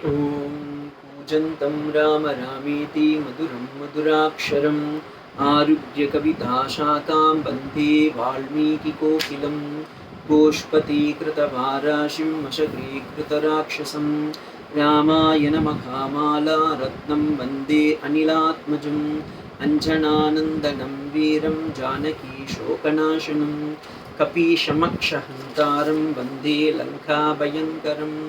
ॐ कूजन्तं राम रामेति मधुरं मधुराक्षरम् आरुह्य कविताशाखां वन्दे वाल्मीकिकोकिलं गोष्पतीकृतवाराशिं मशग्रीकृतराक्षसं रामायणमखामाला रत्नं वन्दे अनिलात्मजम् अञ्जनानन्दनं वीरं जानकी கபீஷமக்ஷஹந்தாரம் வந்தே லங்காபயங்கரம்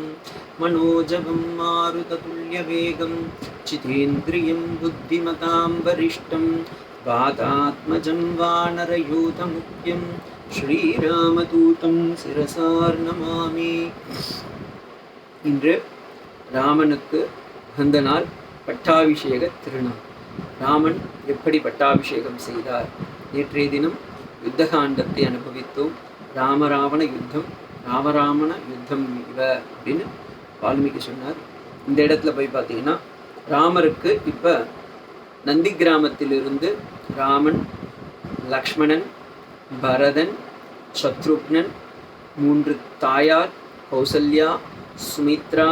மனோஜவம் மாருததுல்யவேகம் சிதேந்திரியம் புத்திமதாம் வரிஷ்டம் வாதாத்மஜம் வானரயூதமுக்கியம் ஸ்ரீராமதூதம் சிரசார் நமாமி இன்று ராமனுக்கு அந்த நாள் பட்டாபிஷேக திருநாள். ராமன் எப்படி பட்டாபிஷேகம் செய்தார்? நேற்றைய தினம் யுத்தகாண்டத்தை அனுபவித்தோம். ராமராவண யுத்தம் ராமராமண யுத்தம் இவ அப்படின்னு வால்மீகி சொன்னார். இந்த இடத்துல போய் பார்த்தீங்கன்னா ராமருக்கு இப்போ நந்தி கிராமத்திலிருந்து ராமன் லக்ஷ்மணன் பரதன் சத்ருக்னன் மூன்று தாயார் கௌசல்யா சுமித்ரா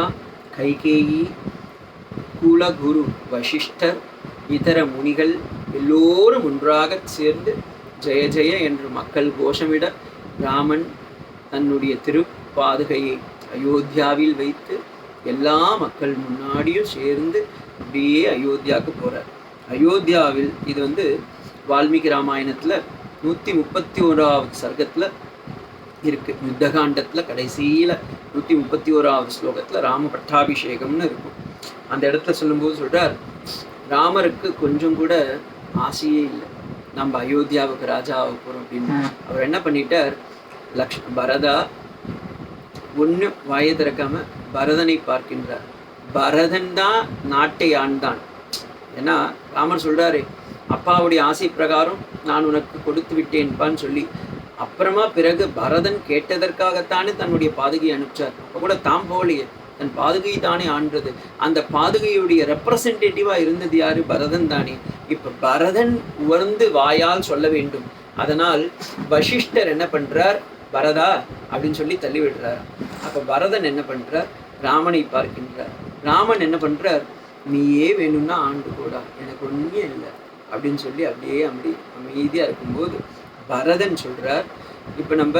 கைகேயி குலகுரு வசிஷ்டர் இதர முனிகள் எல்லோரும் ஒன்றாக சேர்ந்து ஜெய ஜெய என்று மக்கள் கோஷமிட ராமன் தன்னுடைய திருப்பாதுகையை அயோத்தியாவில் வைத்து எல்லா மக்கள் முன்னாடியும் சேர்ந்து அப்படியே அயோத்தியாவுக்கு போகிறார் அயோத்தியாவில் இது வந்து வால்மீகி ராமாயணத்தில் நூற்றி முப்பத்தி ஓராவது சர்க்கத்தில் இருக்குது யுத்தகாண்டத்தில் கடைசியில் நூற்றி முப்பத்தி ஓராவது ஸ்லோகத்தில் ராம பட்டாபிஷேகம்னு இருக்கும். அந்த இடத்துல சொல்லும்போது சொல்கிறார் ராமருக்கு கொஞ்சம் கூட ஆசையே இல்லை. நம்ம அயோத்தியாவுக்கு ராஜாவாக போகிறோம் அப்படின்னு. அவர் என்ன பண்ணிட்டார்? லக்ஷ் பரதா ஒன்று வாயை திறக்காம பரதனை பார்க்கின்றார். பரதன் தான் நாட்டை ஆண்டான் ஏன்னா ராமர் சொல்றாரு அப்பாவுடைய ஆசை பிரகாரம் நான் உனக்கு கொடுத்து விட்டேன்பான்னு சொல்லி. அப்புறமா பிறகு பரதன் கேட்டதற்காகத்தானே தன்னுடைய பாதுகையை அனுப்பிச்சார். அப்போ கூட தாம் போகலையே. தன் பாதுகை தானே ஆண்டது அந்த பாதுகையுடைய ரெப்ரசன்டேட்டிவாக இருந்தது யாரு? பரதன் தானே. இப்போ பரதன் உணர்ந்து வாயால் சொல்ல வேண்டும். அதனால் வசிஷ்டர் என்ன பண்றார்? பரதா அப்படின்னு சொல்லி தள்ளி விடுறார் அப்போ பரதன் என்ன பண்றார்? ராமனை பார்க்கின்றார். ராமன் என்ன பண்ணுறார் நீயே வேணும்னா ஆண்டு கூடா எனக்கு ஒன்றுமே இல்லை. அப்படின்னு சொல்லி அப்படியே அப்படி அமைதியாக இருக்கும்போது பரதன் சொல்கிறார் இப்போ நம்ம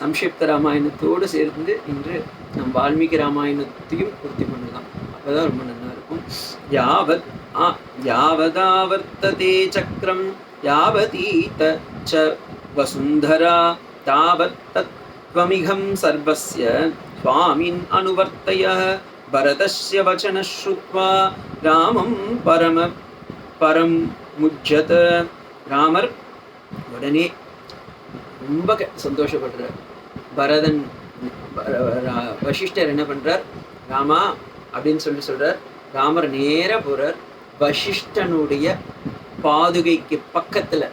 சம்ஷிப்த ராமாயணத்தோடு சேர்ந்து இன்று நம் வால்மீகி ராமாயணத்தையும் பூர்த்தி பண்ணலாம். அப்பதான் ரொம்ப நல்லா இருக்கும். யாவத் ஆ யாவதாவர்த்ததே சக்கரம் யாவதீத ச வசுந்தரா தாவத் தத்வமிகம் சர்வஸ்ய சுவாமின் அனுவர்த்தய பரதஸ்ய வச்சன ஸ்ருத்வா ராமம் பரம பரம் முஜ்ஜத. ராமர் உடனே ரொம்ப க- சந்தோஷப்படுறார். பரதன் வசிஷ்டர் என்ன பண்றார்? ராமா அப்படின்னு சொல்லி சொல்றார். ராமர் நேரா போகிறார் வசிஷ்டனுடைய பாதுகைக்கு பக்கத்துல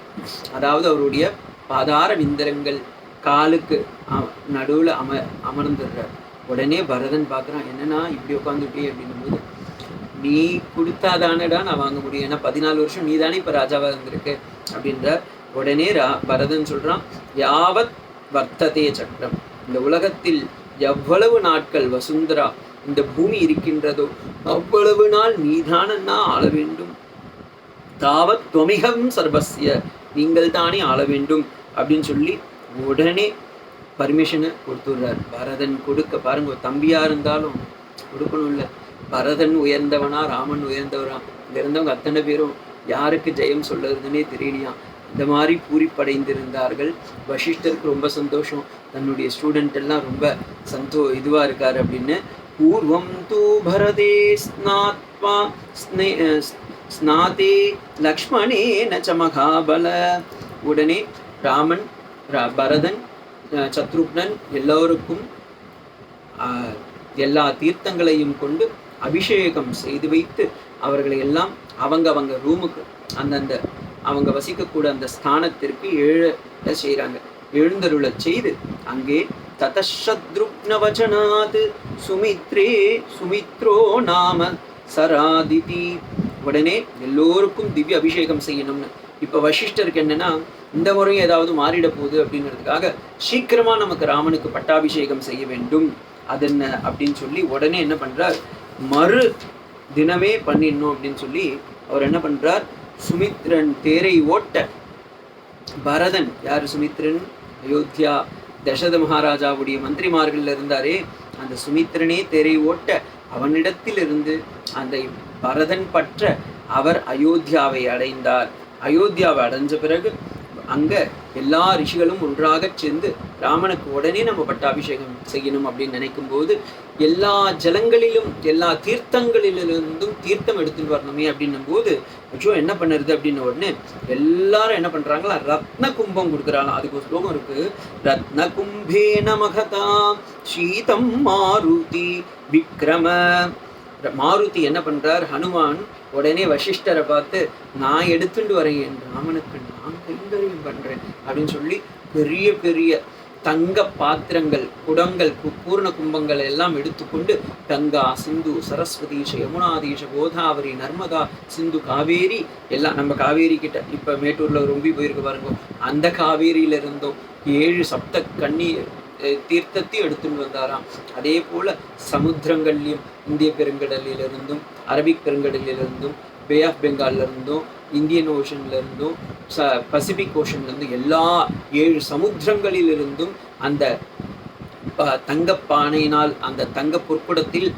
அதாவது அவருடைய பாதார விந்தரங்கள் காலுக்கு அ- நடுவுல அம அமர்ந்துடுறார். உடனே பரதன் பார்க்குறான் என்னன்னா இப்படி உட்காந்துட்டே அப்படின்னும் போது நீ கொடுத்தாதானடா நான் வாங்க முடியும். ஏன்னா பதினாலு வருஷம் நீ தானே இப்போ ராஜாவாக இருந்திருக்கு? அப்படின்றார். உடனே ரா பரதன் சொல்றான் யாவத் வர்த்ததே சக்கரம் இந்த உலகத்தில் எவ்வளவு நாட்கள் வசுந்தரா இந்த பூமி இருக்கின்றதோ அவ்வளவு நாள் நீதானன்னா ஆள வேண்டும். தாவத் துவமிகம் சர்வசிய நீங்கள் தானே ஆள வேண்டும் அப்படின்னு சொல்லி உடனே பர்மிஷனை கொடுத்துடுறார். பரதன் கொடுக்க பாருங்க ஒரு தம்பியா இருந்தாலும் கொடுக்கணும்ல. பரதன் உயர்ந்தவனா ராமன் உயர்ந்தவனா இங்க இருந்தவங்க அத்தனை பேரும் யாருக்கு ஜெயம் சொல்லுறதுன்னே தெரியலையாம் இந்த மாதிரி பூரிப்படைந்திருந்தார்கள். வசிஷ்டருக்கு ரொம்ப சந்தோஷம். தன்னுடைய ஸ்டூடெண்ட் எல்லாம் ரொம்ப சந்தோ இதுவாக இருக்கார் அப்படின்னு. பூர்வம் தூ பரதே ஸ்நாத்மா ஸ்னே அஹ் ஸ்நாதே லக்ஷ்மணே நச்ச மகாபல. உடனே ராமன் ரா- பரதன் சத்ருக்னன் எல்லோருக்கும் எல்லா தீர்த்தங்களையும் கொண்டு அபிஷேகம் செய்து வைத்து அவர்களை எல்லாம் அவங்க அவங்க ரூமுக்கு அந்தந்த அவங்க வசிக்கக்கூட அந்த ஸ்தானத்திற்கு எழ செய்கிறாங்க எழுந்தருளச் செய்து அங்கே ததஷத்ருக்னவச்சனாத் சுமித்ரே சுமித்ரோ நாம சராதிதி. உடனே எல்லோருக்கும் திவ்ய அபிஷேகம் செய்யணும்னு. இப்போ வசிஷ்டருக்கு என்னன்னா இந்த முறையும் ஏதாவது மாறிட போகுது அப்படிங்கிறதுக்காக சீக்கிரமா நமக்கு ராமனுக்கு பட்டாபிஷேகம் செய்ய வேண்டும். அது என்ன அப்படின்னு சொல்லி உடனே என்ன பண்றார்? மறு தினமே பண்ணிடணும் அப்படின்னு சொல்லி அவர் என்ன பண்றார்? சுமித்ரன் தேரை ஓட்ட பரதன். யார் சுமித்ரன்? அயோத்தியா தசத மகாராஜாவுடைய மந்திரிமார்கள் இருந்தாரே. அந்த சுமித்ரனே தேரை ஓட்ட அவனிடத்திலிருந்து அந்த பரதன் பற்ற அவர் அயோத்தியாவை அடைந்தார். அயோத்தியாவை அடைஞ்ச பிறகு அங்க எல்லா ரிஷிகளும் ஒன்றாகச் சேர்ந்து ராமனுக்கு உடனே நம்ம பட்டாபிஷேகம் செய்யணும் அப்படின்னு நினைக்கும் போது எல்லா ஜலங்களிலும் எல்லா தீர்த்தங்களிலிருந்தும் தீர்த்தம் எடுத்துட்டு வரணுமே அப்படின்னும் போது ஐயோ என்ன பண்ணுறது அப்படின்ன உடனே எல்லாரும் என்ன பண்ணுறாங்களா ரத்ன கும்பம் கொடுக்குறாங்க. அதுக்கு ஒரு ஸ்லோகம் இருக்கு. ரத்ன கும்பே நமகதா சீதம் மாருதி விக்ரம. மாருதி என்ன பண்ணுறார் ஹனுமான் உடனே வசிஷ்டரை பார்த்து நான் எடுத்துட்டு வரேன் என் ராமனுக்கு நான் கைங்கரியம் பண்றேன். அப்படின்னு சொல்லி பெரிய பெரிய தங்க பாத்திரங்கள் குடங்கள் பூர்ண கும்பங்கள் எல்லாம் எடுத்துக்கொண்டு கங்கா சிந்து சரஸ்வதீஷ யமுனாதீஷ கோதாவரி நர்மதா சிந்து காவேரி எல்லாம் நம்ம காவேரி கிட்ட. இப்ப மேட்டூர்ல ரொம்ப போயிருக்கு பாருங்க. அந்த காவேரியில இருந்தோம் ஏழு சப்த கண்ணீர் தீர்த்தத்தையும் எடுத்துட்டு வந்தாராம். அதே போல சமுத்திரங்கள்லையும் இந்திய பெருங்கடலிலிருந்தும் அரபிக் பெருங்கடலிலிருந்தும் பே ஆஃப் பெங்கால்ல இருந்தும் இந்தியன் ஓஷன்லேருந்தும் ச பசிபிக் ஓஷன்லேருந்து எல்லா ஏழு சமுத்திரங்களிலிருந்தும் அந்த தங்கப்பானையினால் அந்த தங்க பொற்குடத்தில்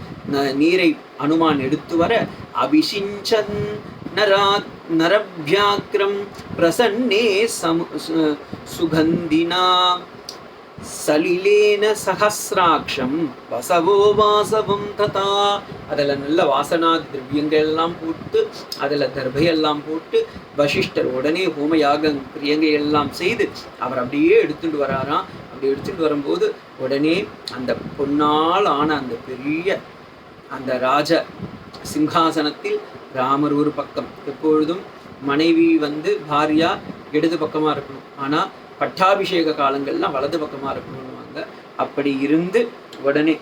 நீரை அனுமான் எடுத்து வர அபிஷிஞ்சன் நரா நரபியாக்கிரம் பிரசன்னே சமு சு- சுகந்தினா. சலிலேன சகசிராட்சம் வசவோ வாசவம் ததா. அதில் நல்ல வாசனா திரவியங்கள் எல்லாம் போட்டு அதில் தர்பையெல்லாம் போட்டு வசிஷ்டர் உடனே ஹோம பிரியங்கை கிரியங்கை எல்லாம் செய்து அவர் அப்படியே எடுத்துட்டு வராராம். அப்படி எடுத்துட்டு வரும்போது உடனே அந்த பொன்னால் ஆன அந்த பெரிய அந்த ராஜ சிம்ஹாசனத்தில் ராமர் ஒரு பக்கம். எப்பொழுதும் மனைவி வந்து பாரியா இடது பக்கமா இருக்கணும். ஆனா பட்டாபிஷேக காலங்கள்லாம் வலது பக்கமாக இருக்கணும்வாங்க அப்படி இருந்து உடனே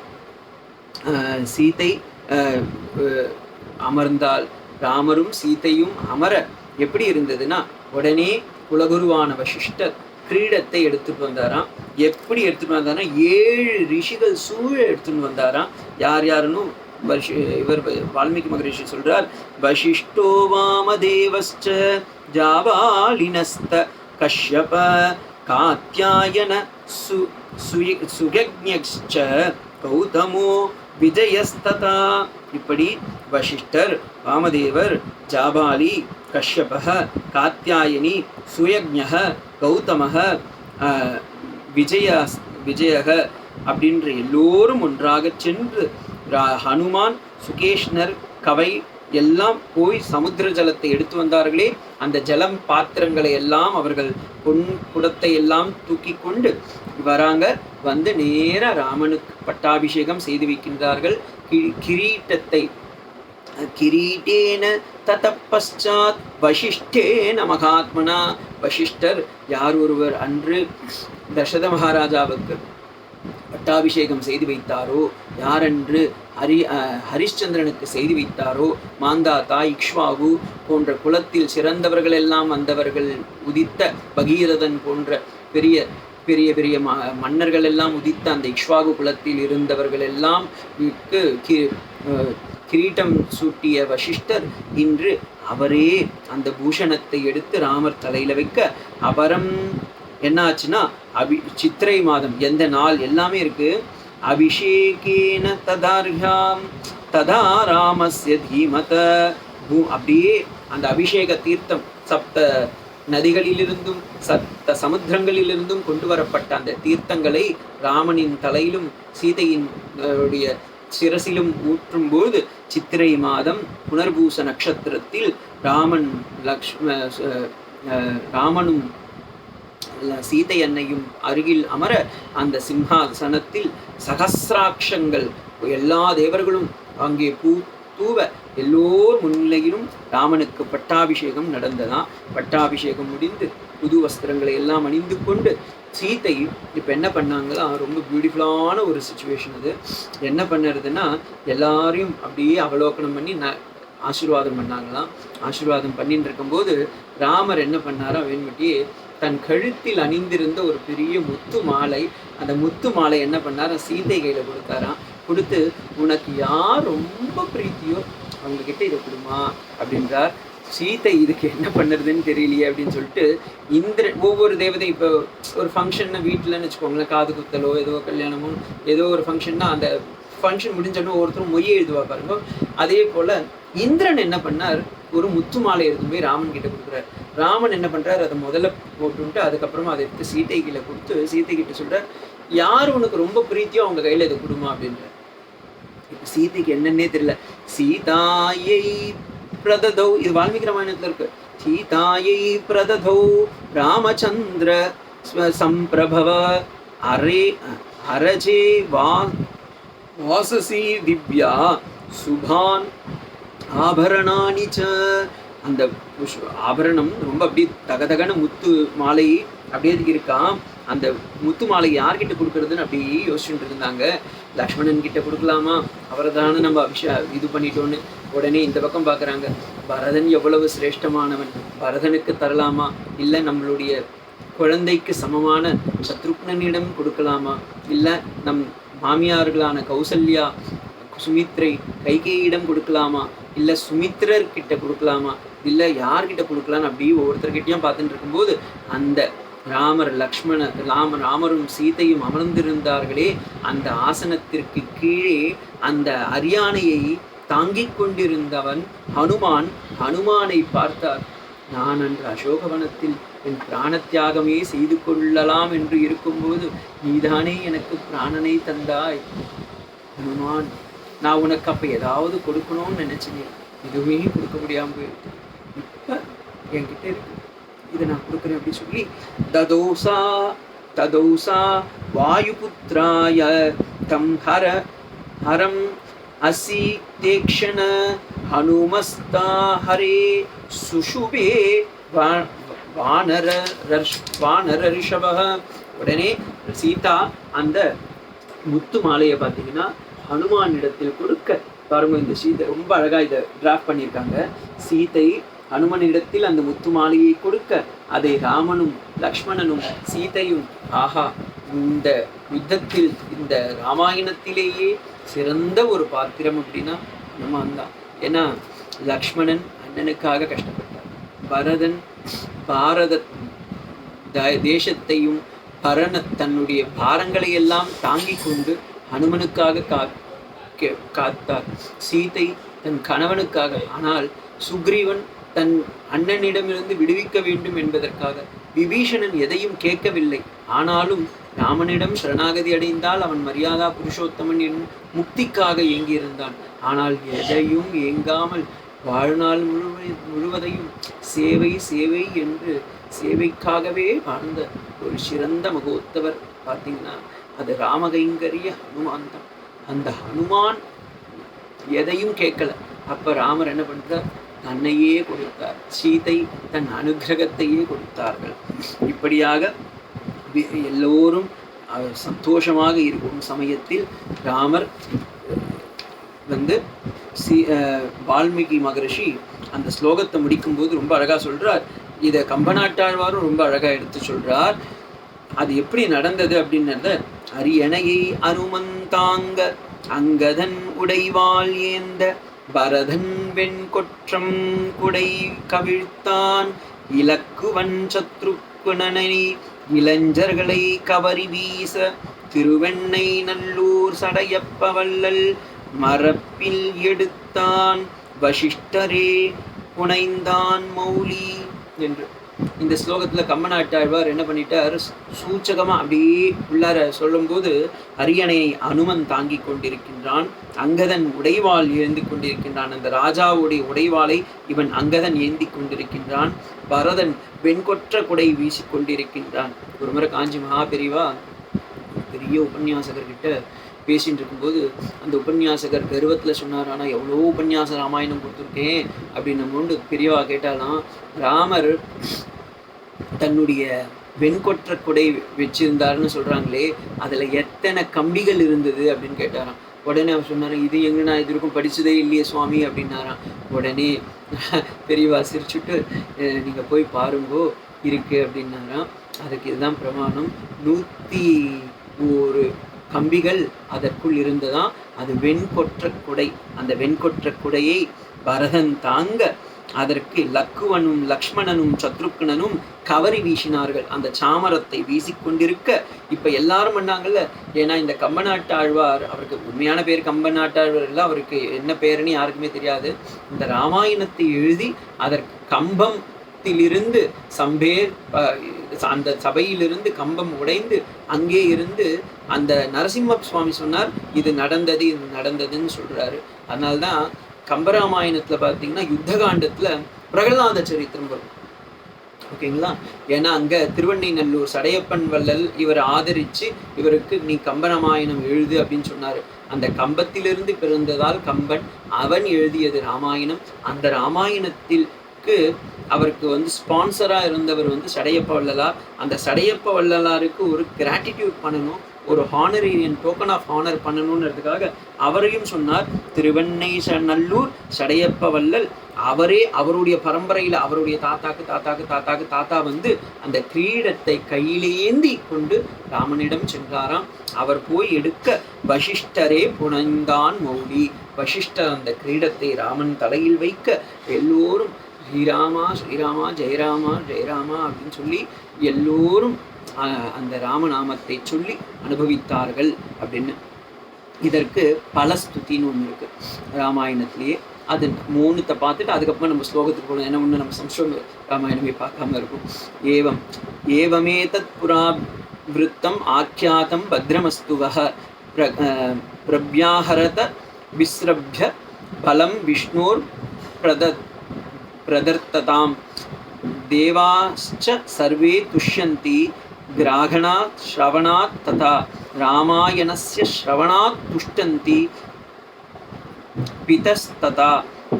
சீதை அமர்ந்தால் ராமரும் சீதையும் அமர எப்படி இருந்ததுன்னா உடனே குலகுருவான வசிஷ்டர் கிரீடத்தை எடுத்துட்டு வந்தாராம். எப்படி எடுத்துட்டு வந்தாரா ஏழு ரிஷிகள் சூழ எடுத்துட்டு வந்தாராம். யார் யாருன்னு வஷி இவர் வால்மீகி மகரிஷி சொல்றார் வசிஷ்டோ வாமதேவஸ்ச ஜாவாலினஸ்த கஷ்யப காத்தியாயன சு சுய- கௌதமோ விஜயஸ்ததா இப்படி வசிஷ்டர் வாமதேவர் ஜாபாலி கஷ்யபக காத்தியாயனி சுயஜ்ஞக கௌதமக விஜய விஜயக அப்படின்ற எல்லோரும் ஒன்றாகச் சென்று ஹனுமான் சுகேஷ்ணர் கவை எல்லாம் போய் சமுத்திர ஜலத்தை எடுத்து வந்தார்களே அந்த ஜலம் பாத்திரங்களை எல்லாம் அவர்கள் பொன் குடத்தை எல்லாம் தூக்கி கொண்டு வராங்க. வந்து நேர ராமனுக்கு பட்டாபிஷேகம் செய்து வைக்கின்றார்கள். கிரீட்டத்தை கிரீட்டேன தத வசிஷ்டேன மகாத்மனா வசிஷ்டர் யார் ஒருவர் அன்று தசத மகாராஜாவுக்கு பட்டாபிஷேகம் செய்து வைத்தாரோ? யாரென்று ஹரி ஹரிஷ்சந்திரனுக்கு செய்து வைத்தாரோ? மாந்தாதா இக்ஷ்வாகு போன்ற குலத்தில் சிறந்தவர்களெல்லாம் வந்தவர்கள் உதித்த பகீரதன் போன்ற பெரிய பெரிய பெரிய ம மன்னர்கள் எல்லாம் உதித்த அந்த இக்ஷ்வாகு குலத்தில் இருந்தவர்கள் எல்லாம் கிரீட்டம் சூட்டிய வசிஷ்டர் இன்று அவரே அந்த பூஷணத்தை எடுத்து ராமர் தலையில் வைக்க அபரம் என்ன ஆச்சுன்னா அபி சித்திரை மாதம் எந்த நாள் எல்லாமே இருக்கு. அபிஷேகேன ததார்யாம் ததா ராமஸ்ய தீமத. பூ அப்படியே அந்த அபிஷேக தீர்த்தம் சப்த நதிகளிலிருந்தும் சப்த சமுத்திரங்களிலிருந்தும் கொண்டு வரப்பட்ட அந்த தீர்த்தங்களை ராமனின் தலையிலும் சீதையின் உடைய சிரசிலும் ஊற்றும்போது சித்திரை மாதம் புனர்பூச நட்சத்திரத்தில் ராமன் லக்ஷ்ம ராமனும் சீதை அன்னையும் அருகில் அமர அந்த சிம்ஹாசனத்தில் சகசிராட்சங்கள் எல்லா தேவர்களும் அங்கே பூ தூவ எல்லோர் முன்னிலையிலும் ராமனுக்கு பட்டாபிஷேகம் நடந்ததாம் பட்டாபிஷேகம் முடிந்து புது வஸ்திரங்களை எல்லாம் அணிந்து கொண்டு சீத்தை இப்போ என்ன பண்ணாங்களா? ரொம்ப பியூட்டிஃபுல்லான ஒரு சுச்சுவேஷன் அது. என்ன பண்ணுறதுன்னா எல்லாரையும் அப்படியே அவலோகனம் பண்ணி ந ஆசீர்வாதம் பண்ணாங்களாம். ஆசீர்வாதம் பண்ணிட்டு இருக்கும்போது ராமர் என்ன பண்ணாரா? வேண்மட்டி தன் கழுத்தில் அணிந்திருந்த ஒரு பெரிய முத்து மாலை அந்த முத்து மாலை என்ன பண்ணாரா? சீதை கையில் கொடுத்தாராம். கொடுத்து உனக்கு யார் ரொம்ப பிரீத்தியோ அவங்கக்கிட்ட இதை கொடுமா அப்படின்றார். சீதை இதுக்கு என்ன பண்ணுறதுன்னு தெரியலையே அப்படின்னு சொல்லிட்டு இந்திர ஒவ்வொரு தேவதை இப்போ ஒரு ஃபங்க்ஷன் வீட்டில்னு வச்சுக்கோங்களேன் காது குத்தலோ ஏதோ கல்யாணமோ ஏதோ ஒரு ஃபங்க்ஷன்னா அந்த ஃபங்க்ஷன் முடிஞ்சோடனே ஒருத்தரும் மொய் எழுதுவா பாருங்க. அதே போல் இந்திரன் என்ன பண்ணார்? ஒரு முத்து மாலை எடுத்து போய் ராமன் கிட்ட கொடுக்குறாரு. ராமன் என்ன பண்றாரு? அதை முதல்ல போட்டுன்ட்டு அதுக்கப்புறமா அதை எடுத்து சீதை கீழே கொடுத்து சீதை கிட்ட சொல்கிறார் யார் உனக்கு ரொம்ப பிரீத்தியோ அவங்க கையில இதை கொடுமா அப்படின்ற இப்போ சீதைக்கு என்னன்னே தெரியல. சீதாயை பிரததோ இது வால்மீகி ராமாயணத்தில் இருக்கு. சீதாயை பிரததோ ராமச்சந்திர சம்பிரபவ அரே அரஜே வா வாசசி திவ்யா சுபான் ஆபரணானி ச அந்த ஆபரணம் ரொம்ப அப்படியே தகதகன முத்து மாலை அப்படியே இருக்கான் அந்த முத்து மாலை யார்கிட்ட கொடுக்கறதுன்னு அப்படியே யோசிச்சுட்டு இருந்தாங்க. லக்ஷ்மணன் கிட்ட கொடுக்கலாமா? அவரை தானே நம்ம அபிஷா இது பண்ணிட்டோன்னு உடனே இந்த பக்கம் பார்க்குறாங்க. பரதன் எவ்வளவு சிரேஷ்டமானவன். பரதனுக்கு தரலாமா? இல்லை நம்மளுடைய குழந்தைக்கு சமமான சத்ருக்னனிடம் கொடுக்கலாமா? இல்லை நம் மாமியார்களான கௌசல்யா சுமித்ரை கைகேயிடம் கொடுக்கலாமா? இல்லை சுமித்ரர்கிட்ட கொடுக்கலாமா? இல்லை யார்கிட்ட கொடுக்கலான்னு அப்படி ஒவ்வொருத்தர்கிட்டையும் பார்த்துட்டு இருக்கும்போது அந்த ராமர் லக்ஷ்மண ராம ராமரும் சீதையும் அமர்ந்திருந்தார்களே அந்த ஆசனத்திற்கு கீழே அந்த அரியானையை தாங்கிக் கொண்டிருந்தவன் ஹனுமான். ஹனுமானை பார்த்தார் நான் அன்று அசோகவனத்தில் என் பிராணத்தியாகமே செய்து கொள்ளலாம் என்று இருக்கும்போது நீதானே எனக்கு பிராணனை தந்தாய். ஹனுமான் நான் உனக்கு அப்போ ஏதாவது கொடுக்கணும்னு நினைச்சேன் எதுவுமே கொடுக்க முடியாமல் போயிடுது என்கிட்ட இருக்கு. இதை நான் கொடுக்குறேன் அப்படி சொல்லி ததோசா ததோசா வாயுபுத்திராய தம் ஹர ஹரம் அசி தேக்ஷண ஹனுமஸ்தா ஹரே சுஷுபே வா- வானர வானர ரிஷபக உடனே சீதா அந்த முத்து மாலையை பார்த்தீங்கன்னா ஹனுமான் இடத்தில் கொடுக்க. பாருங்க இந்த சீதை ரொம்ப அழகாக இதை டிராஃப்ட் பண்ணியிருக்காங்க. சீதை ஹனுமனிடத்தில் அந்த முத்து மாலையை கொடுக்க அதை ராமனும் லக்ஷ்மணனும் சீதையும் ஆஹா இந்த யுத்தத்தில் இந்த ராமாயணத்திலேயே சிறந்த ஒரு பாத்திரம் அப்படின்னா ஹனுமான் தான் ஏன்னா லக்ஷ்மணன் அண்ணனுக்காக கஷ்டப்பட்டார் பரதன் பாரத த- தேசத்தையும் பரண தன்னுடைய பாரங்களை எல்லாம் தாங்கி கொண்டு ஹனுமனுக்காக கா காத்தார். சீதை தன் கணவனுக்காக ஆனால் சுக்ரீவன் தன் அண்ணனிடமிருந்து விடுவிக்க வேண்டும் என்பதற்காக விபீஷணன் எதையும் கேட்கவில்லை. ஆனாலும் ராமனிடம் சரணாகதி அடைந்தால் அவன் மரியாதா புருஷோத்தமன் என் முக்திக்காக ஏங்கியிருந்தான். ஆனால் எதையும் ஏங்காமல் வாழ்நாள் முழுவ முழுவதையும் சேவை சேவை என்று சேவைக்காகவே வாழ்ந்த ஒரு சிறந்த மகோத்தவர் பார்த்தீங்கன்னா அது ராமகைங்கரிய ஹனுமான் தான். அந்த ஹனுமான் எதையும் கேட்கல. அப்ப ராமர் என்ன பண்ணுறார் தன்னையே கொடுத்தார். சீதை தன் அனுகிரகத்தையே கொடுத்தார்கள். இப்படியாக எல்லோரும் சந்தோஷமாக இருக்கும் சமயத்தில் ராமர் வந்து சி வால்மீகி மகரிஷி அந்த ஸ்லோகத்தை முடிக்கும்போது ரொம்ப அழகா சொல்றார். இதை கம்பநாட்டாழ்வாரும் ரொம்ப அழகா எடுத்து சொல்றார். அது எப்படி நடந்தது அப்படின்றத அரியணையை அனுமந்தாங்க அங்கதன் உடைவாள் ஏந்த பரதன் வெண்கொற்றம் குடை கவிழ்த்தான். இலக்குவன் சத்ருக்குணனை இளைஞர்களை கவரி வீச. திருவெண்ணை நல்லூர் சடையப்பவல்லல் மரப்பில் எடுத்தான். வசிஷ்டரே புனைந்தான் மௌலி. என்று. இந்த ஸ்லோகத்துல கம்மநாட்டாழ்வார் என்ன பண்ணிட்டார்? சூச்சகமா அப்படியே உள்ளார சொல்லும்போது அரியணையை அனுமன் தாங்கிக் கொண்டிருக்கின்றான். அங்கதன் உடைவாள் எழுந்து கொண்டிருக்கின்றான். அந்த ராஜாவுடைய உடைவாளை இவன் அங்கதன் ஏந்தி கொண்டிருக்கின்றான். பரதன் வெண்கொற்ற குடை வீசிக் கொண்டிருக்கின்றான். ஒரு முறை காஞ்சி மகாபெரிவா பெரிய உபன்யாசகர்கிட்ட பேசிகிட்டு இருக்கும்போது அந்த உபன்யாசகர் கருவத்தில் சொன்னார் ஆனால் எவ்வளோ உபன்யாச ராமாயணம் கொடுத்துருக்கேன் அப்படின்னு கொண்டு பெரியவா கேட்டாலாம். ராமர் தன்னுடைய வெண்கொற்ற குடை வச்சிருந்தாருன்னு சொல்கிறாங்களே அதில் எத்தனை கம்பிகள் இருந்தது அப்படின்னு கேட்டாராம். உடனே அவர் சொன்னார் இது எங்கே நான் இது இருக்கும் படித்ததே இல்லையே சுவாமி அப்படின்னாராம். உடனே பெரியவா சிரிச்சுட்டு நீங்கள் போய் பாருங்கோ இருக்குது அப்படின்னாராம். அதுக்கு இதுதான் பிரமாணம். நூற்றி ஒரு கம்பிகள் அதற்குள் இருந்ததாம் அது வெண்கொற்ற குடை. அந்த வெண்கொற்ற குடையை பரதன் தாங்க அதற்கு லக்குவனும் லக்ஷ்மணனும் சத்ருக்னனும் கவரி வீசினார்கள். அந்த சாமரத்தை வீசிக்கொண்டிருக்க இப்ப எல்லாரும் பண்ணாங்கல்ல? ஏன்னா இந்த கம்பநாட்டு ஆழ்வார் அவருக்கு உண்மையான பேர் கம்பநாட்டாழ்வார் இல்லை அவருக்கு என்ன பேருன்னு யாருக்குமே தெரியாது. இந்த ராமாயணத்தை எழுதி அதற்கு கம்பம் கம்பத்திலிருந்து சம்பேர் அந்த சபையிலிருந்து கம்பம் உடைந்து அங்கே இருந்து அந்த நரசிம்ம சுவாமி சொன்னார் இது நடந்தது இது நடந்ததுன்னு சொல்றாரு. அதனால்தான் கம்பராமாயணத்துல பார்த்தீங்கன்னா யுத்தகாண்டத்துல பிரகலாத சரித்திரம் வரும். ஓகேங்களா? ஏன்னா அங்க திருவண்ணைநல்லூர் சடையப்பன் வள்ளல் இவரை ஆதரிச்சு இவருக்கு நீ கம்பராமாயணம் எழுது அப்படின்னு சொன்னாரு. அந்த கம்பத்திலிருந்து பிறந்ததால் கம்பன் அவன் எழுதியது ராமாயணம். அந்த ராமாயணத்தில் அளவுக்கு அவருக்கு வந்து ஸ்பான்சராக இருந்தவர் வந்து சடையப்ப வள்ளலார் அந்த சடையப்ப வள்ளலாருக்கு ஒரு கிராட்டிடியூட் பண்ணணும் ஒரு ஹானரேரியன் டோக்கன் ஆஃப் ஹானர் பண்ணணுன்றதுக்காக அவரையும் சொன்னார். திருவெண்ணை நல்லூர் சடையப்ப வள்ளல் அவரே அவருடைய பரம்பரையில் அவருடைய தாத்தாக்கு தாத்தாக்கு தாத்தாக்கு தாத்தா வந்து அந்த கிரீடத்தை கையிலேந்தி கொண்டு ராமனிடம் சென்றாராம். அவர் போய் எடுக்க வசிஷ்டரே புனைந்தான் மௌலி. வசிஷ்டர் அந்த கிரீடத்தை ராமன் தலையில் வைக்க எல்லோரும் ஸ்ரீராமா ஸ்ரீராமா ஜெயராமா ஜெயராமா அப்படின்னு சொல்லி எல்லோரும் அந்த ராமநாமத்தை சொல்லி அனுபவித்தார்கள் அப்படின்னு. இதற்கு பல ஸ்துதின்னு ஒன்று இருக்கு. ராமாயணத்திலேயே. அது மூணுத்தை பார்த்துட்டு அதுக்கப்புறம் நம்ம ஸ்லோகத்துக்கு போகணும் ஏன்னா ஒன்று நம்ம சம்ஸ்கிருதம் ராமாயணமே பார்க்காம இருக்கும். ஏவம். தத் புரா விருத்தம் ஆக்கியாத்தம் பத்ரமஸ்துவக பிர பிரவ்யாஹரத விஸ்ரப்ய பலம் விஷ்ணோர் பிரதத் பிரதர்த்ததாம் தேவாச்ச சர்வே துஷ்யந்தி கிராகணாத் ஸ்ரவணாத் ததா ராமாயணஸ்ய ஸ்ரவணாத் துஷ்டந்தி பிதஸ்ததா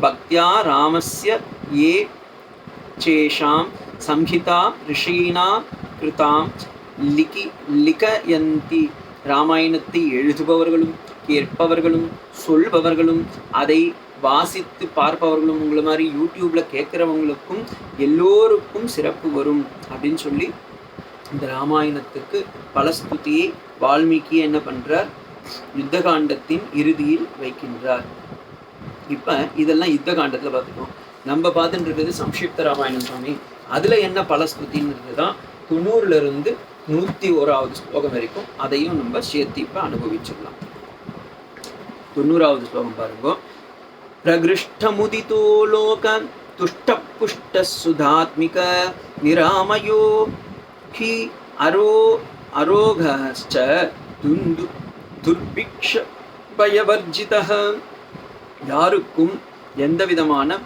பக்தியா ராமஸ்ய ஏ சேஷாம் संहिता ரிஷீனா கிருதாம் லிகி லிகயந்தி ராமாயணத்தை எழுதுபவர்களும் கேட்பவர்களும் சொல்பவர்களும் அதை வாசித்து பார்ப்பவர்களும் உங்களை மாதிரி யூடியூப்ல கேட்குறவங்களுக்கும் எல்லோருக்கும் சிறப்பு வரும் அப்படின்னு சொல்லி இந்த ராமாயணத்துக்கு பலஸ்துதியை வால்மீகி என்ன பண்றார்? யுத்த காண்டத்தின் இறுதியில் வைக்கின்றார். இப்ப இதெல்லாம் யுத்த காண்டத்தில் பார்த்துக்கோம் நம்ம பார்த்துட்டு இருக்கிறது சம்ஷிப்த ராமாயணம் சுவாமி. அதுல என்ன பல ஸ்துதின்றது தான்? தொண்ணூறுல இருந்து நூத்தி ஓராவது ஸ்லோகம் வரைக்கும் அதையும் நம்ம சேர்த்து இப்ப அனுபவிச்சிடலாம். தொண்ணூறாவது ஸ்லோகம் பாருங்க. பிரகிருஷ்டமுதிதோ லோக துஷ்டபுஷ்ட சுதாத்மிக நிராமயோ ஹி அரோ அரோகश्च துந்து துர்பிக்ஷ பயவர்ஜிதः யாருக்கும் எந்த விதமான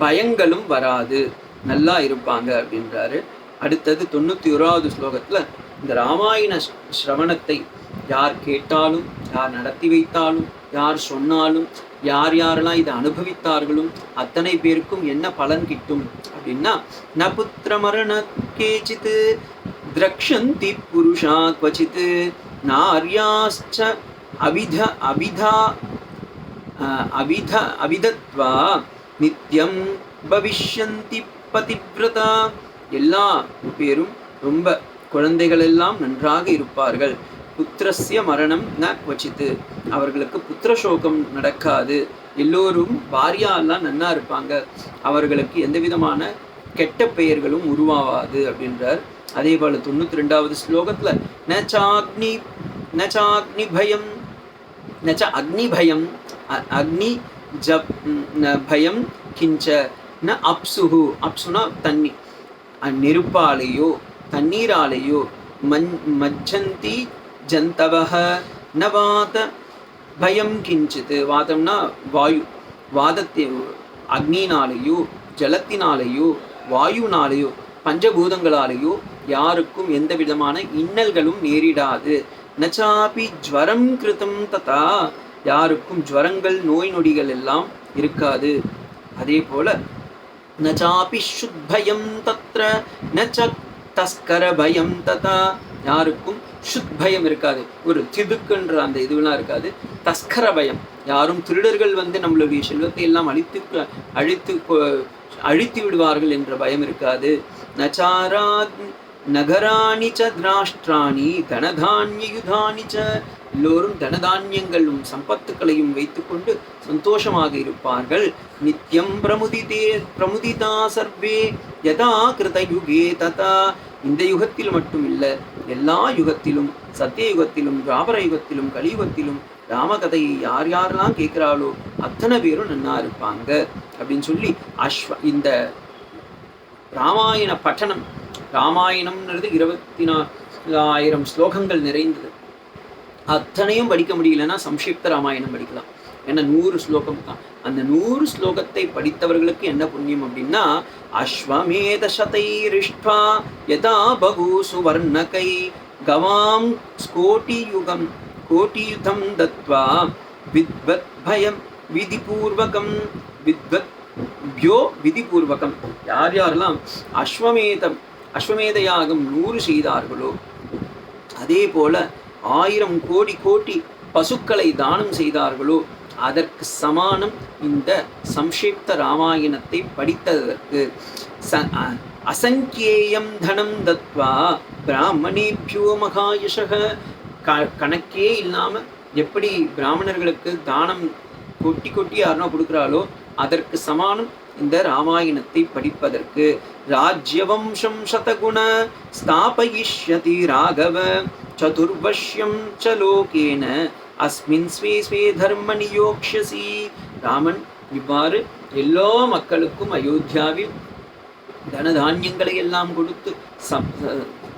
பயங்களும் வராது. நல்லா இருப்பாங்க அப்படின்றாரு. அடுத்தது தொண்ணூற்றி ஓராவது ஸ்லோகத்தில் இந்த ராமாயண ஸ்ரவணத்தை யார் கேட்டாலும் யார் நடத்தி வைத்தாலும் யார் சொன்னாலும் யார் யாரெல்லாம் இதை அனுபவித்தார்களும் அத்தனை பேருக்கும் என்ன பலன் கிட்டும்? அப்படின்னா ந புத்திர மரண கேச்சித்து திரக்ஷந்தி புருஷா குவச்சித்து நார்யாச்ச அபித அபிதா அவித அவிதத்வா நித்தியம் பவிஷ்யந்தி பதிவிரதா. எல்லா பேரும் ரொம்ப குழந்தைகள் எல்லாம் நன்றாக இருப்பார்கள். புத்திரஸ்ய மரணம் ந வச்சித்து. அவர்களுக்கு புத்திர சோகம் நடக்காது. எல்லோரும் பாரியாலாம் நன்னா இருப்பாங்க. அவர்களுக்கு எந்த விதமான கெட்ட பெயர்களும் உருவாவாது அப்படின்றார். அதே போல் தொண்ணூற்றி ரெண்டாவது ஸ்லோகத்தில் நச்சாக்னி நச்சாக்னி பயம் நச்ச அக்னி பயம் அக்னி ஜப் பயம் கிஞ்ச ந அப்சுகு அப்சுனா தண்ணி. நெருப்பாலேயோ தண்ணீராலேயோ மஞ் மஜ்ஜந்தி ஜந்தவக ந வாத பயம் கிஞ்சித் வாதம்னா வாயு வாதத்தை அக்னினாலேயோ ஜலத்தினாலேயோ வாயுனாலேயோ பஞ்சபூதங்களாலேயோ யாருக்கும் எந்த விதமான இன்னல்களும் நேரிடாது. நச்சாபி ஜுவரம் கிருதம் ததா யாருக்கும் ஜுவரங்கள் நோய் நொடிகள் எல்லாம் இருக்காது. அதே போல நச்சாபி சுத்பயம் தத்ர நச்ச தஸ்கர பயம் ததா யாருக்கும் சுத் பயம் இருக்காது. ஒரு திதுக்குன்ற அந்த இதுவெல்லாம் இருக்காது. தஸ்கர பயம். யாரும் திருடர்கள் வந்து நம்மளுடைய செல்வத்தை எல்லாம் அழித்து அழித்து அழித்து விடுவார்கள் என்ற பயம் இருக்காது. நச்சாரா நகராணி ச திராஷ்டிராணி தனதானியுதானி ச எல்லோரும் தனதானியங்களும் சம்பத்துக்களையும் வைத்துக்கொண்டு சந்தோஷமாக இருப்பார்கள். நித்யம் பிரமுதிதே பிரமுதிதா சர்வே யதா கிருத யுகே ததா இந்த யுகத்தில் மட்டும் இல்ல எல்லா யுகத்திலும் சத்திய யுகத்திலும் துவாபர யுகத்திலும் கலியுகத்திலும் ராமகதையை யார் யாரெல்லாம் கேட்குறாளோ அத்தனை பேரும் நன்னா இருப்பாங்க. அப்படின்னு சொல்லி அஸ்வ இந்த ராமாயண பட்டணம் ராமாயணம்ன்றது இருபத்தி நாலாயிரம் ஸ்லோகங்கள் நிறைந்தது. அத்தனையும் படிக்க முடியலன்னா சம்ஷிப்த ராமாயணம் படிக்கலாம். ஏன்னா நூறு ஸ்லோகம் தான். அந்த நூறு ஸ்லோகத்தை படித்தவர்களுக்கு என்ன புண்ணியம் அப்படின்னா அஸ்வமேத சதைரிஷ்டா யதா பகு சுவர்ணகை கவாம் ஸ்கோட்டியுகம் கோட்டியுதம் தத்வா வித்வத் பயம் விதிபூர்வகம் வித்வத் பியோ விதிபூர்வகம். யார் யாரெல்லாம் அஸ்வமேதம் அஸ்வமேத யாகம் நூறு செய்தார்களோ அதே போல ஆயிரம் கோடி கோடி பசுக்களை தானம் செய்தார்களோ அதற்கு சமானம் இந்த சம்ஷிப்த ராமாயணத்தை படித்ததற்கு. ச அசங்கேயம் தனம் தத்வா பிராமணேபியோ மகாயசக. க கணக்கே இல்லாமல் எப்படி பிராமணர்களுக்கு தானம் கொட்டி கொட்டி யாருனா கொடுக்குறாளோ அதற்கு சமானம் இந்த ராமாயணத்தை படிப்பதற்கு. ராஜ்யவம்சம் சதகுண ஸ்தாபயிஷ்யதி ராகவ. சதுர்வஷ்யம் சலோகேன அஸ்மின் ஸ்வே ஸ்வே தர்ம நியோக்ஷசி ராமன் இவ்வாறு எல்லா மக்களுக்கும் அயோத்தியாவில் தனதானியங்களை எல்லாம் கொடுத்து சம்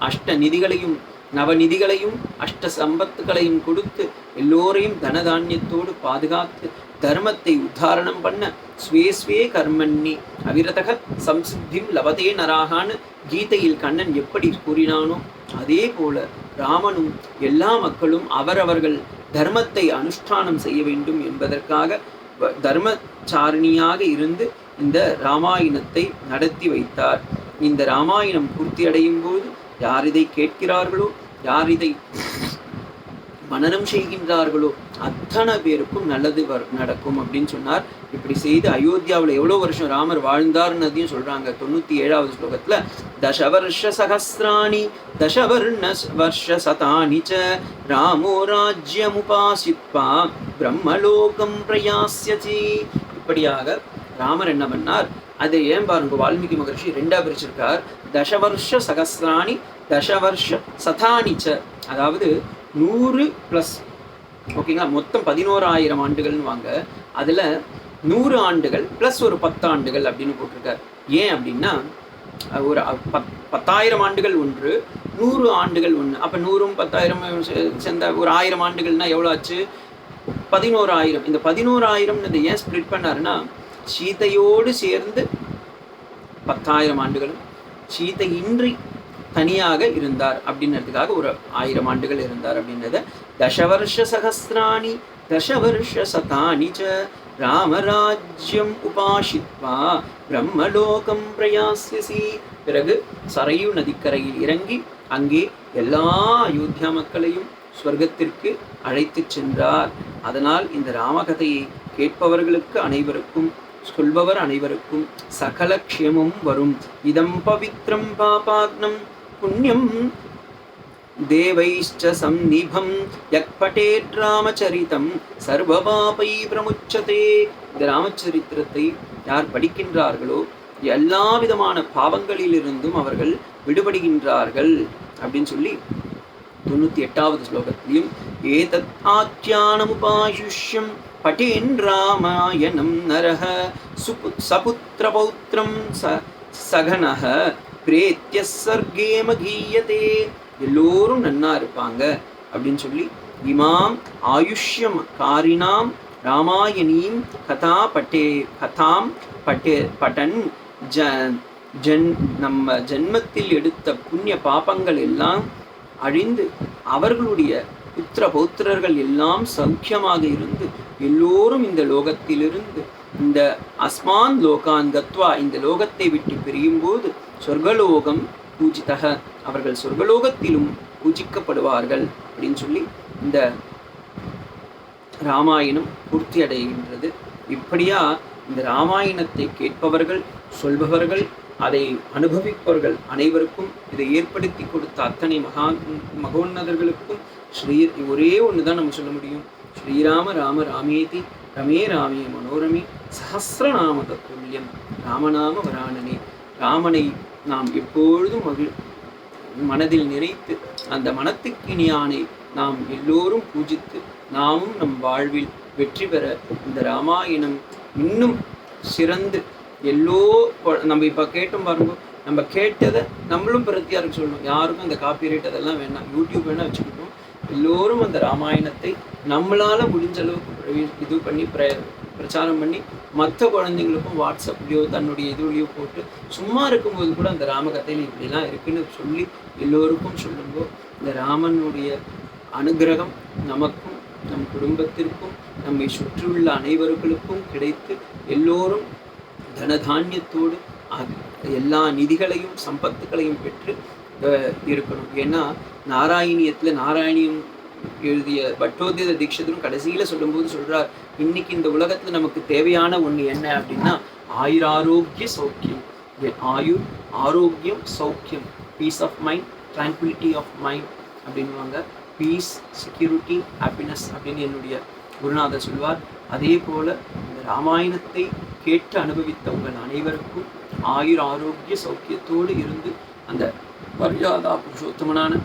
அஷ்ட நிதிகளையும் நவநிதிகளையும் அஷ்ட சம்பத்துகளையும் கொடுத்து எல்லோரையும் தனதானியத்தோடு பாதுகாத்து தர்மத்தை உத்தாரணம் பண்ண ஸ்வே ஸ்வே கர்மண்ணி அவிரதக சம்சித்தியும் லபதே நராகான்னு கீதையில் கண்ணன் எப்படி கூறினானோ அதே போல ராமனும் எல்லா மக்களும் அவரவர்கள் தர்மத்தை அனுஷ்டானம் செய்ய வேண்டும் என்பதற்காக வ- தர்மச்சாரணியாக இருந்து இந்த ராமாயணத்தை நடத்தி வைத்தார். இந்த ராமாயணம் பூர்த்தி அடையும் போது யார் இதை கேட்கிறார்களோ யார் இதை மனனம் செய்கின்றார்களோ அத்தனை பேருக்கும் நல்லது வர் நடக்கும் அப்படின்னு சொன்னார். இப்படி செய்து அயோத்தியாவில் எவ்வளோ வருஷம் ராமர் வாழ்ந்தார்னதையும் சொல்கிறாங்க தொண்ணூற்றி ஏழாவது ஸ்லோகத்தில் தசவர்ஷ சகசிராணி தசவர்ண வருஷ சதானி ச ராமோ ராஜ்யமுபாசித்வா பிரம்மலோகம் பிரயாஸ்யசி இப்படியாக ராமர் என்ன பண்ணார்? அதை ஏன் பாருங்க வால்மீகி மகர்ஷி ரெண்டா பிரிச்சிருக்கார். தசவர்ஷ சகசிராணி தசவர்ஷ சதானி ச அதாவது நூறு ப்ளஸ் ஓகேங்களா? மொத்தம் பதினோராயிரம் ஆண்டுகள்னு வாங்க. அதில் நூறு ஆண்டுகள் ப்ளஸ் ஒரு பத்து ஆண்டுகள் அப்படின்னு போட்டிருக்கார். ஏன் அப்படின்னா ஒரு பத் பத்தாயிரம் ஆண்டுகள் ஒன்று நூறு ஆண்டுகள் ஒன்று அப்போ நூறும் பத்தாயிரம் சேர்ந்த ஒரு ஆயிரம் ஆண்டுகள்னால் எவ்வளோ ஆச்சு? பதினோராயிரம். இந்த பதினோராயிரம்னு இதை ஏன் ஸ்ப்ளிட் பண்ணாருன்னா சீதையோடு சேர்ந்து பத்தாயிரம் ஆண்டுகளும் சீதை இன்றி தனியாக இருந்தார் அப்படின்றதுக்காக ஒரு ஆயிரம் ஆண்டுகள் இருந்தார் அப்படின்றத தசவர்ஷ சகசிராணி தசவர்ஷ சதானி ச ராமராஜ்யம் உபாஷித்வா பிரம்மலோகம் பிரயாசிசி. பிறகு சரையு நதிக்கரையில் இறங்கி அங்கே எல்லா அயோத்தியா மக்களையும் ஸ்வர்க்கத்திற்கு அழைத்துச் சென்றார். அதனால் இந்த ராமகதையை கேட்பவர்களுக்கு அனைவருக்கும் சொல்பவர் அனைவருக்கும் சகல க்ஷேமம் வரும். இதம் பவித்ரம் பாபாக்னம். புண்ணியம் தேவைச்ச சந்நிபம் யக் பட்டேட் ராமச்சரிதம் சர்வபாபை பிரமுச்சதே இந்த ராமச்சரித்திரத்தை யார் படிக்கின்றார்களோ எல்லா விதமான பாவங்களிலிருந்தும் அவர்கள் விடுபடுகின்றார்கள் அப்படின்னு சொல்லி தொண்ணூத்தி எட்டாவது ஸ்லோகத்திலையும் ஏதத் ஆக்கியானமுபாயுஷ்யம் பட்டேன் ராமாயணம் நரஹ சுபு சபுத்திர பௌத்திரம் ச சகனக பிரேத்திய சர்க்கேம கீயதே. எல்லோரும் நன்னா இருப்பாங்க அப்படின்னு சொல்லி இமாம் ஆயுஷ்யம் காரினாம் ராமாயணீம் கதா பட்டே கதாம் பட்டே பட்டன் ஜ ஜன் நம்ம ஜென்மத்தில் எடுத்த புண்ணிய பாபங்கள் எல்லாம் அழிந்து அவர்களுடைய புத்திர பௌத்திரர்கள் எல்லாம் சௌக்கியமாக இருந்து எல்லோரும் இந்த லோகத்திலிருந்து இந்த அஸ்மான் லோகான் கத்வா இந்த லோகத்தை விட்டு பிரியும் போது சொர்க்கலோகம் பூஜித்தக. அவர்கள் சொர்க்கலோகத்திலும் பூஜிக்கப்படுவார்கள் அப்படின்னு சொல்லி இந்த ராமாயணம் பூர்த்தி அடைகின்றது இப்படியா இந்த ராமாயணத்தை கேட்பவர்கள் சொல்பவர்கள் அதை அனுபவிப்பவர்கள் அனைவருக்கும் இதை ஏற்படுத்தி கொடுத்த அத்தனை மகா மகோன்னதர்களுக்கும் ஸ்ரீ ஒரே ஒன்று தான் நம்ம சொல்ல முடியும். ஸ்ரீராம ராம ராமேதி ரமே ராமே மனோரமே சஹசிரநாம தத்துல்யம் ராமநாம வராணனே ராமனை நாம் எப்பொழுதும் மகிழ் மனதில் நிறைத்து அந்த மனத்துக்கினியானை நாம் எல்லோரும் பூஜித்து நாமும் நம் வாழ்வில் வெற்றி பெற இந்த ராமாயணம் இன்னும் சிறந்து எல்லோ நம்ம இப்போ கேட்டோம் பாருங்க நம்ம கேட்டதை நம்மளும் பிரத்தியாருக்கு சொல்லணும். யாருக்கும் அந்த காப்பி ரேட் அதெல்லாம் வேணாம் யூடியூப் வேணால் வச்சுக்கிட்டோம். எல்லோரும் அந்த ராமாயணத்தை நம்மளால் முடிஞ்ச அளவுக்கு இது பண்ணி பிர பிரச்சாரம் பண்ணி மற்ற குழந்தைங்களுக்கும் வாட்ஸ்அப்லேயோ தன்னுடைய இதுலேயோ போட்டு சும்மா இருக்கும்போது கூட அந்த ராமகதையில் இப்படிலாம் இருக்குன்னு சொல்லி எல்லோருக்கும் சொல்லுங்கோ. இந்த ராமனுடைய அனுகிரகம் நமக்கும் நம் குடும்பத்திற்கும் நம்மை சுற்றியுள்ள அனைவர்களுக்கும் கிடைத்து எல்லோரும் தனதானியத்தோடு எல்லா நிதிகளையும் சம்பத்துகளையும் பெற்று இருக்கணும். ஏன்னா நாராயணியத்தில் நாராயணியம் எழுதிய பட்டோத்திய தீட்சிதரும் கடைசியில் சொல்லும்போது சொல்றார் இன்னைக்கு இந்த உலகத்துல நமக்கு தேவையான ஒண்ணு என்ன அப்படின்னா ஆயுராரோக்கிய சௌக்கியம். ஆயுர் ஆரோக்கியம் சௌக்கியம். Peace of mind tranquility of mind அப்படின்னுவாங்க. பீஸ் செக்யூரிட்டி ஹாப்பினஸ் அப்படின்னு என்னுடைய குருநாதர் சொல்வார். அதே போல இந்த ராமாயணத்தை கேட்டு அனுபவித்த உங்கள் அனைவருக்கும் ஆயுர் ஆரோக்கிய சௌக்கியத்தோடு இருந்து அந்த மரியாதா புருஷோத்தமனான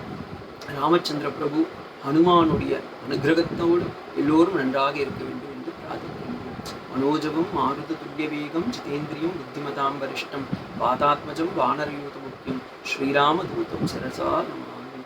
ராமச்சந்திர பிரபு ஹனுமானுடைய அனுகிரகத்தோடு எல்லோரும் நன்றாக இருக்க வேண்டும் என்று பிரார்த்திக்கின்றோம். மனோஜவம் மாருத துல்லிய வேகம் ஜிதேந்திரியம் புத்திமதாம் வரிஷ்டம் பாதாத்மஜம் வானரயூத முக்கியம் ஸ்ரீராமதூதம் சரசா நமாமி